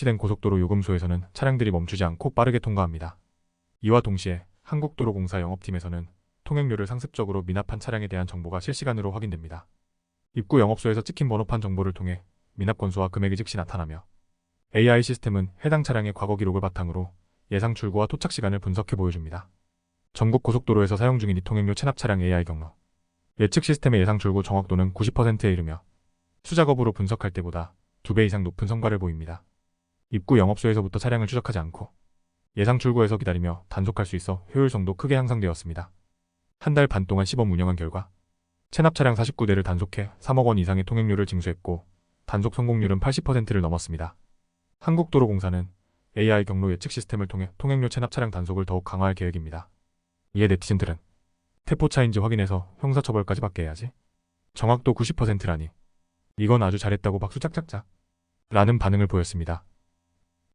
설치된 고속도로 요금소에서는 차량들이 멈추지 않고 빠르게 통과합니다. 이와 동시에 한국도로공사 영업팀에서는 통행료를 상습적으로 미납한 차량에 대한 정보가 실시간으로 확인됩니다. 입구 영업소에서 찍힌 번호판 정보를 통해 미납 건수와 금액이 즉시 나타나며 AI 시스템은 해당 차량의 과거 기록을 바탕으로 예상 출고와 도착 시간을 분석해 보여줍니다. 전국 고속도로에서 사용 중인 이 통행료 체납 차량 AI 경로. 예측 시스템의 예상 출고 정확도는 90%에 이르며 수작업으로 분석할 때보다 2배 이상 높은 성과를 보입니다. 입구 영업소에서부터 차량을 추적하지 않고 예상 출고에서 기다리며 단속할 수 있어 효율성도 크게 향상되었습니다. 한 달 반 동안 시범 운영한 결과 체납 차량 49대를 단속해 3억 원 이상의 통행료를 징수했고 단속 성공률은 80%를 넘었습니다. 한국도로공사는 AI 경로 예측 시스템을 통해 통행료 체납 차량 단속을 더욱 강화할 계획입니다. 이에 네티즌들은 태포차인지 확인해서 형사처벌까지 받게 해야지. 정확도 90%라니. 이건 아주 잘했다고 박수 짝짝짝. 라는 반응을 보였습니다.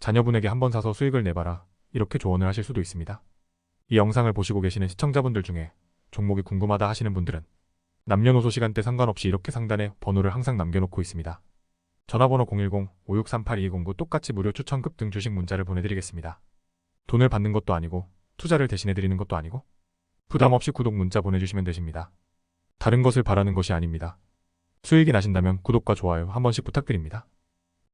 자녀분에게 한번 사서 수익을 내봐라 이렇게 조언을 하실 수도 있습니다. 이 영상을 보시고 계시는 시청자분들 중에 종목이 궁금하다 하시는 분들은 남녀노소 시간대 상관없이 이렇게 상단에 번호를 항상 남겨놓고 있습니다. 전화번호 010-5638-2209 똑같이 무료 추천급 등 주식 문자를 보내드리겠습니다. 돈을 받는 것도 아니고 투자를 대신해드리는 것도 아니고 부담 없이 구독 문자 보내주시면 되십니다. 다른 것을 바라는 것이 아닙니다. 수익이 나신다면 구독과 좋아요 한 번씩 부탁드립니다.